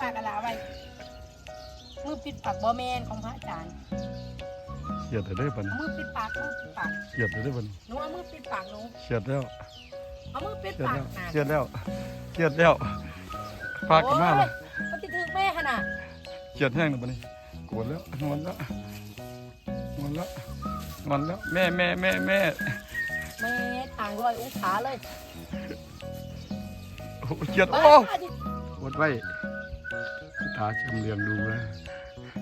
ปากกะลาไว้มือปิดปากบอแมนของพระอาจารย์เขียดได้บันเอามือปิดปากมือปิดปากเขียดได้บันหนูเอามือปิดปากหนูเขียดแล้วเอามือปิดเขียดปากแล้วนะเขียดแล้วเขียดแล้วพากันมาละโอ้ยมันจะถึงแม่ขนาดเขียดแห้งแล้วบันนี้โกรธแล้วงอนแล้วงอนแล้วงอนแล้วแม่แม่แม่แม่แม่ต่างรอยองศาเลยโอ้เขียดบ้าโอ้ดิอดไว้ ตาชำเลียงดูนะ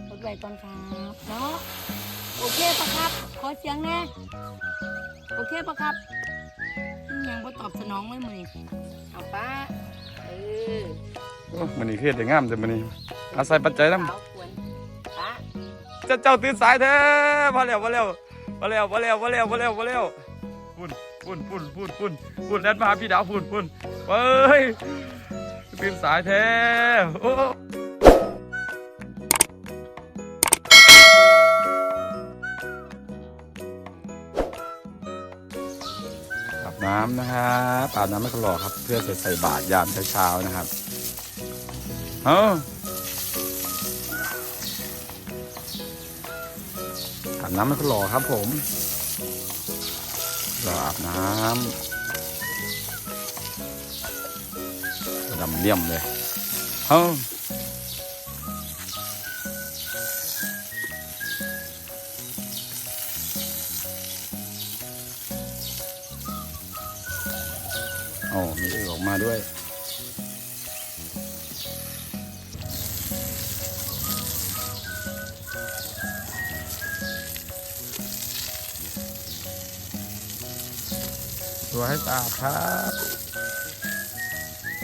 กดไว้ก่อนครับเนาะโอเคปะครับ ขอเสียงแน่โอเคปะครับยังบ่ตอบสนองเลยมือนี้เอาป้าเออโอ้มันนี่เครียดได้งามแต่มันนี่อาศัยปัจจัยน้สาวควรป้าำเจ้าเจ้าตื่นสายเถอะมาแล้วมาแล้วมาแล้วมาแล้วมาแล้วมาแล้วมาแล้วพุ่นพุ่นพุ่นพุ่นพุ่นพุ่นแดนมาหาพี่ดาวพุ่นพุ่นเฮ้ยตื่นสายแท้โอ้ำนะครับอาบน้ำไม่ขลอครับ เพื่อจะใส่บาตรยามเช้าๆนะครับเอ้าอาบน้ำไม่ก็หล่อครับ ผมรออาบน้ำดำเลี่ยมเลยเฮ้ โอ้มีเอือออกมาด้วยตัวให้สะอาดครับ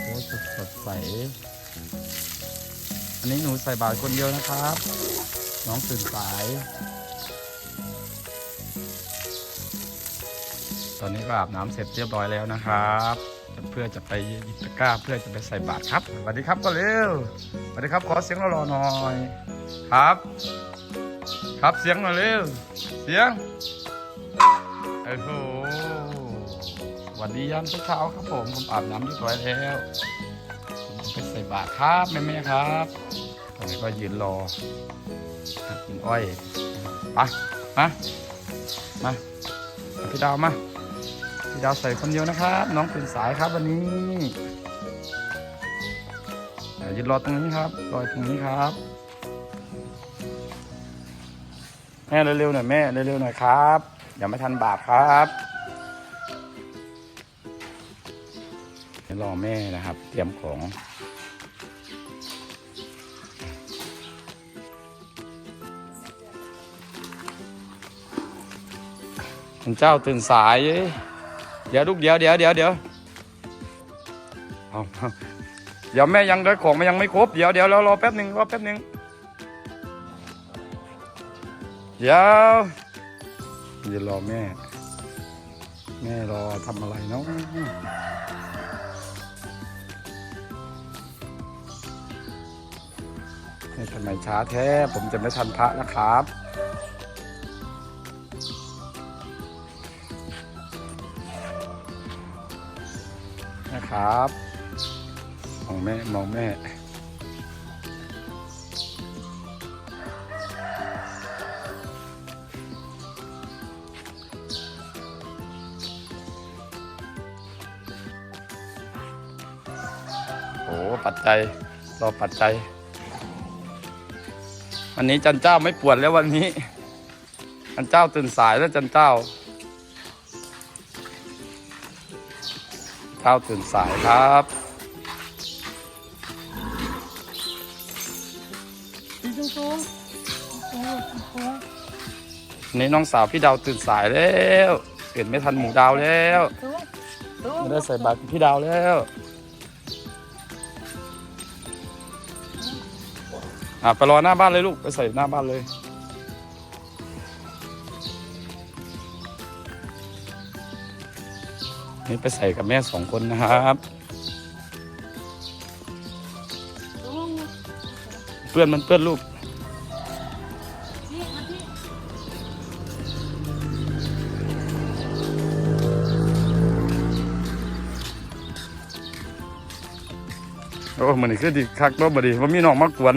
โอ้สดสดใส อันนี้หนูใส่บาตรคนเดียวนะครับ น้องตื่นสาย ตอนนี้ก็อาบน้ำเสร็จเรียบร้อยแล้วนะครับ เพื่อจะไปหยิบตะกร้า เพื่อจะไปใส่บาตรครับสวัสดีครับก็เร็วสวัสดีครับขอเสียงรอๆหน่อยครับ ครับเสียงหน่อยเร็วเสียงโอ้โหสวัสดียามเช้าครับผมผมอาบน้ำเรียบร้อยแล้วไปใส่บาตรครับแม่ๆครับตอนนี้ก็ยืนรอกินอ้อยไปมามาพี่ดาวมา พี่ดาวใส่คนเดียวนะครับ น้องตื่นสายครับวันนี้ยืนรอตรงนี้ครับ รอตรงนี้ครับ แม่เร็วๆหน่อยแม่เร็วๆหน่อยครับอย่าไม่ทันบาปครับรอแม่นะครับ เตรียมของคุณเจ้าตื่นสายเเดี๋ยวลูกเดี๋ยวเดี๋ยวเดี๋ยวเดี๋ยวเดี๋ยวแม่ยังได้ของมันยังไม่ครบเดี๋ยวเดี๋ยวเรารอแป๊บหนึ่งรอแป๊บหนึ่งเดี๋ยวอย่ารอแม่ แม่รอทำอะไรเนาะทำไมช้าแท้ ผมจะไม่ทันพระนะครับ ครับ มองแม่มองแม่โอ้ปัจจัยรอปัจจัยวันนี้จันเจ้าไม่ปวดแล้ววันนี้ จันเจ้าตื่นสายแล้วจันเจ้า เจ้าตื่นสายครับสูงสูงสูงสูงวันนี้น้องสาวพี่ดาวตื่นสายแล้วตื่นไม่ทันหมูดาวแล้วสูงสูงไม่ได้ใส่บาตรพี่ดาวแล้วอะไปรอหน้าบ้านเลยลูกไปใส่หน้าบ้านเลย นี่ไปใส่กับแม่สองคนนะครับ เปื้อนมันเปื้อนลูกโอ้มันนี่คือดิคักเนาะบ่ดิว่ามีน้องมากวน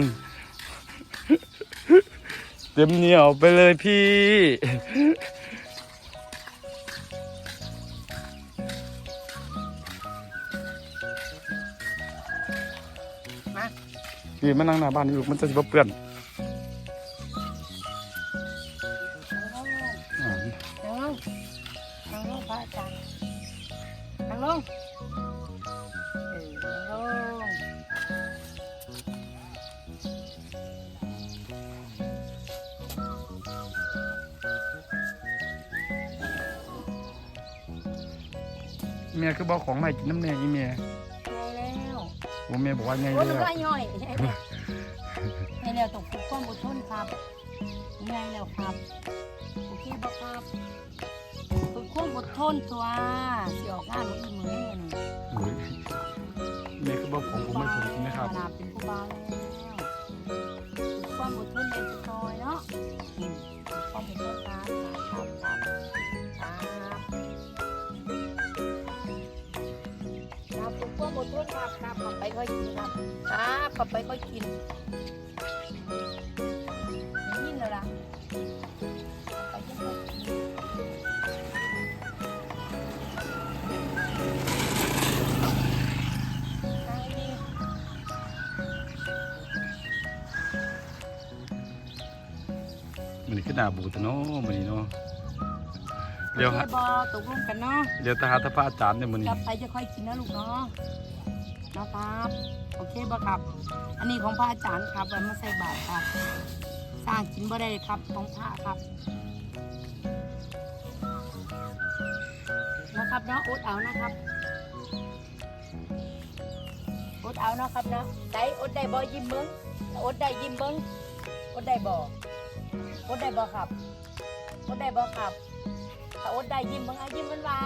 เต็มเหนียวไปเลยพี่ พี่มานั่งหน้าบ้านนี่ลูกมันจะสิบเปื้อนอ่านั่งลงนั่งลงพระอาจารย์นั่งลงเออนั่งลงแม่คือบอกของใหม่กินน้ำแน่อีแม่ไงแล้ว ผมแม่บอกว่าไงโอ้ยเลมันยก็ย่อยไงแล้วตกฝึกความอดทนครับไงแล้วครับโอเคบ่ครับฝึกความอดทนตัวสิออกงานมื้ออีมื้อนี่โอ้ยแม่คือบอกของผมไม่ผมกินนะครับขนาดเป็นผู้บ่าวแล้วฝึกความอดทนเป็นซอยเนาะอืมฝึกความอดทนครับครับครับ อดทนครับครับกลับไปค่อยกินครับครับกลับไปค่อยกินได้ยินแล้วล่ะกลับไปค่อยกินมันนี่คือหน้าบูตะเนาะมันนี่เนาะ เดี๋เดี๋ยยววคฮะบอตกลงกันเนาะเดี๋ยวตาหาตาพระอาจารย์เนี่ยมันนี่กลับไปจะค่อยกินนะลูกเนาะนะครับโอเคบ่ครับ อันนี้ของพระอาจารย์ครับไว้มาใส่บาตรครับ สร้างกินบ่ได้เลยครับของพระครับนะครับเนาะอดเอานะครับอดเอาเนาะครับเนาะได้อดได้บ่ยิ้มเบิ้งอดได้ยิ้มเบิ้งอดได้บ่อดได้บ่ครับอดได้บ่ครับ ถ้าอดได้ยิ้มเบิ้งเอายิ้มหวา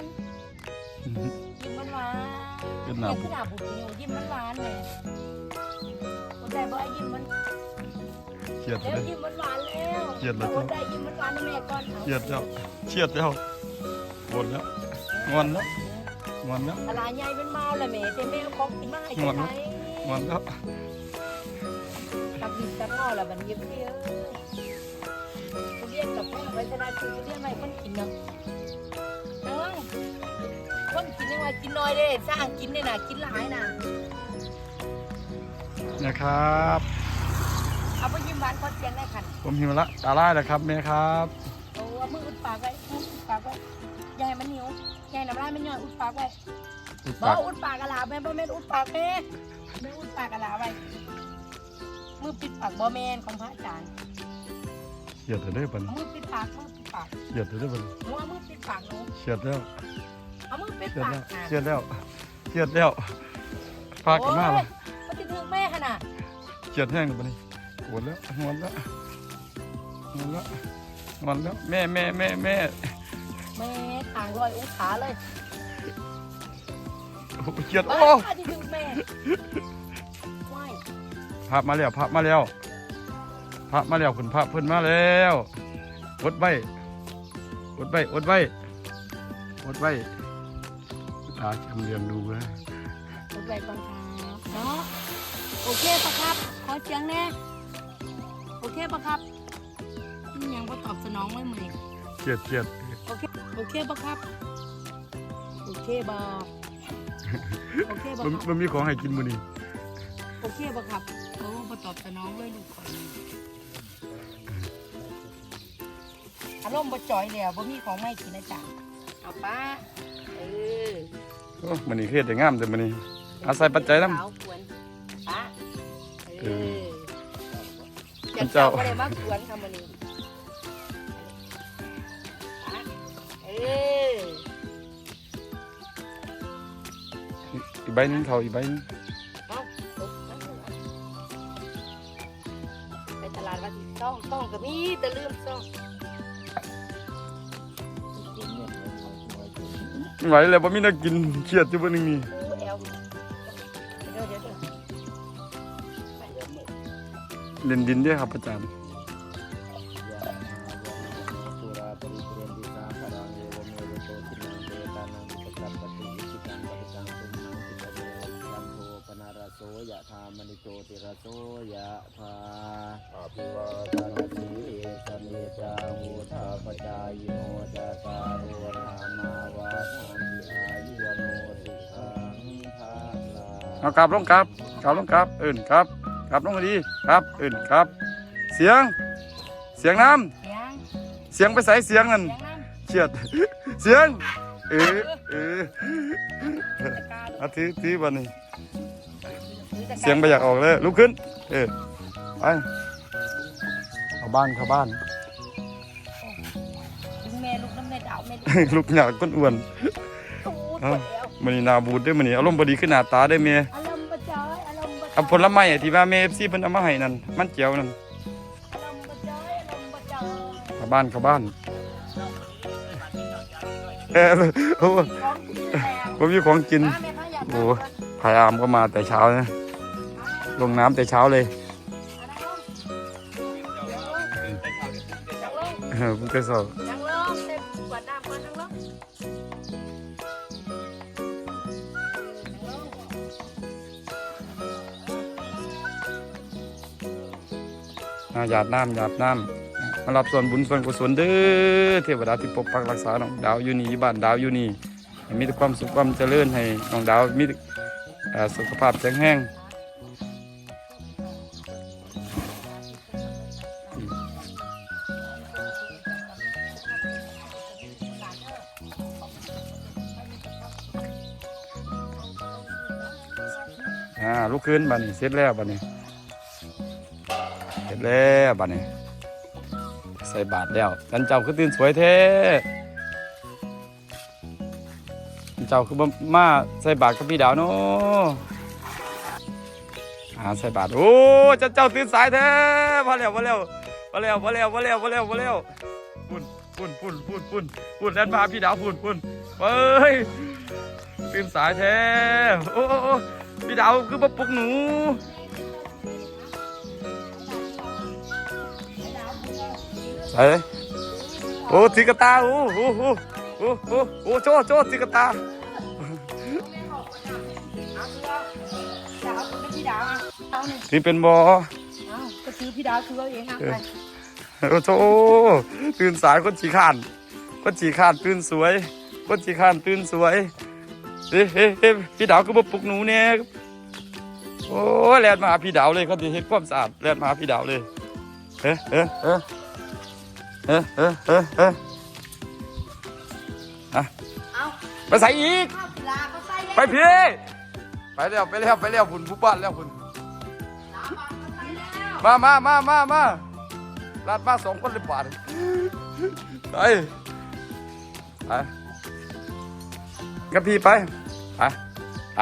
นๆยิ้มหวานๆขึ้นหน้าเนี่ยบูขึ้นหน้าบุตรอยู่ยิ้มหวานๆเลยอดได้บ่เอายิ้มมันเครียดแล้วเลยยิ้มหวานๆแล้วเครียดแล้วอดได้ยิ้มหวานๆนะแม่ก่อนอาเครียดแล้วเครียดแล้วปวดแล้วงอนแล้วงอนแล้ว อะไรใหญ่เป็นเมาและแม่แต่แม่เอาของกินมาให้งอนไหแล้นวงอนแล้วกับดิบกับเมาและบัดนี้เพื่อน ไว้ชนะคือทุเรียนไว้คนกินเนาะเอ้ยคนกินยังไงกินน้อยเด้สร้างกินเนี่ยนะกินหลายนะนะครับ เอาไปยิ้มหวานขอเสียงได้คันผมหิวละตาล่าแล้วครับแม่ครับโอ้เอามืออุดปากไว้มืออุดปากไว้อย่าให้มันเหนียวอย่าให้น้ำลายมันย่อยอุดปากไว้อุดบอปากอุดปากกะลาแม่บ่แม่นอุดปากแม่แม่อุดปากกะลาไว้มือปิดปากบ่แม่นของพระอาจารย์ เครียดเลยปันเอามือปิดปากมือปิดปากเครียดเลยปันหนูเอามือปิดปากหนูเครียดแล้วเอามือปิดเครียดปากแล้วอะเครียดแล้วเครียดแล้วพากันมาละโอ้ยมันจะถึงแม่ขนาดเครียดแห้งเลยปันนี่ปวดแล้วงอนแล้วงอนแล้วงอนแล้วแม่แม่แม่แม่แม่ทางรอยอุ้งขาเลยโอ้เครียดโอ้โอ้ยจะถึงแม่ว้ายพระมาแล้วพระมาแล้ว พระมาแล้วคุณพระเพิ่นมาแล้วอดไว้อดไว้อดไว้อดไว้ตาจำเรียงดูนะรถไฟก่อนครับเนาะโอเคปะครับ ขอเสียงแน่โอเคปะครับนี่ยังบ่ตอบสนองไม่เหมือนเครียดเครียดโอเคโอเคปะครับโอเคบอโอเคบอมันครับมันมีของให้กินมื้อนี้โอเคปะครับโอ้มาตอบสนองเลยลูกขอ อารมณ์บ่จ่อยแล้วบ่มีของไม่กินนะจ๊ะเอาป้าเออโอ้มื้อนี้เครียดได้งามแต่มื้อนี้อาศัยปัจจัยนำ สาวกวนป้าเอเอออจันเจ้าเจ้าบ่ได้มากวนคำมื้อนี้ป้าเอออีกใบหนึงเขาอีกใบหนึงเอาตกนั่นเลยไปตลาดวันที่ต้องต้องก็มีแต่ลืมซ่อง ไหวแล้วบ่มีน่ากินเครียดอยู่บ่นึงนี่เล่นดินด้วยครับอาจารย์ยะธามณิโตติรโสยะธาอภิวา เอากลับลงกลับกลับลงกลับอื่นครับกลับลงมาดีครับอื่นครับ เสียง เสียงน้เสียงำเสียงไปใส่เสียงนั่นเสียงน้ำเฉียด เสียงเออเออตะกร้าดูอาทิตย์ที่วันนี้ ถือตะกร้าเสียงไปอยากออกเลยลุกขึ้น เออไปเข้าบ้านเข้าบ้าน ถึงแม่ลูกน้ำแม่ดาวแม่ลูกลูกอยากก้นอ้วน ตูดหมเอ้าดแล้วมันนี่หนาบูดได้มันนี่อารมณ์บดีขึ้นหน้าตาได้เมียอ เอาผลไม้ที่ว่าเมฟซีเพิ่นเอามาให้นั่นมันเจียวนั่นอารมณ์ประจอยอารมณ์ประจอยเข้าบ้านเข้าบ้านเออโอ้ของกินแล้วผมมีของกินมาแม่พายามโอ้พายามก็มาแต่เช้านะลงน้ำแต่เช้าเลยเออผมก็สอบ หยาดน้ำหยาดน้ำมารับส่วนบุญส่วนกุศลเด้อเทวดาที่ปกปักรักษาน้องดาวอยู่นี่อยู่บ้านดาวอยู่นี่มีแต่ความสุขความเจริญให้น้องดาวมีแต่สุขภาพแข็งแรงอ่าลุกขึ้นบัดนี้เสร็จแล้วบัดนี้ แล้วบัดนี้ ใส่บาทแล้วกันเจ้าคือตื่นสวยแท้จันเจ้าคือบ่มาใส่บาทกับพี่ดาวเนาะอ่าใส่บาทโอ้จันเจ้าตื่นสายแท้มาแล้วมาแล้วมาแล้วมาแล้วมาแล้วมาแล้วมาแล้วปุ่นปุ่นปุ่นปุ่นปุ่นปุ่นแล่นมาหาพี่ดาวปุ่นปุ่นเฮ้ยตื่นสายแท้โอ้โอ้โอ้พี่ดาวคือมาปลุกหนู ใส่โอ้ตีกตาโอ้โหโอ้โหโอ้โอ้โจโจตีกตาเอาเรือดาวคุณพี่เอาหนึ่งที่เป็นบอก็ซื้อพี่ดาวซื้อเอาเองอะไปโอ้โจตื่นสายคนฉีขานคนฉีขานตื่นสวยคนฉีขานตื่นสวยเฮ้เฮ้เพี่ดาวก็มาปลุกหนูเนี่ยโอ้แลนมาพี่ดาวเลยเขาจะเห็นความสะอาดแลนมาหาพี่ดาวเลยเฮ้เฮ้เฮ้ เฮ้เฮ้เฮ้เฮ้อะเอาไปใส่อีก ข้าวกีฬาเขาใส่ไปพี่ไปแล้วไปแล้วไปแล้วพุ่นผู้บ้านแล้วพุ่นมามามามามาลาดมาสองคนเลยบาทไปไปกับพี่ไปไปไป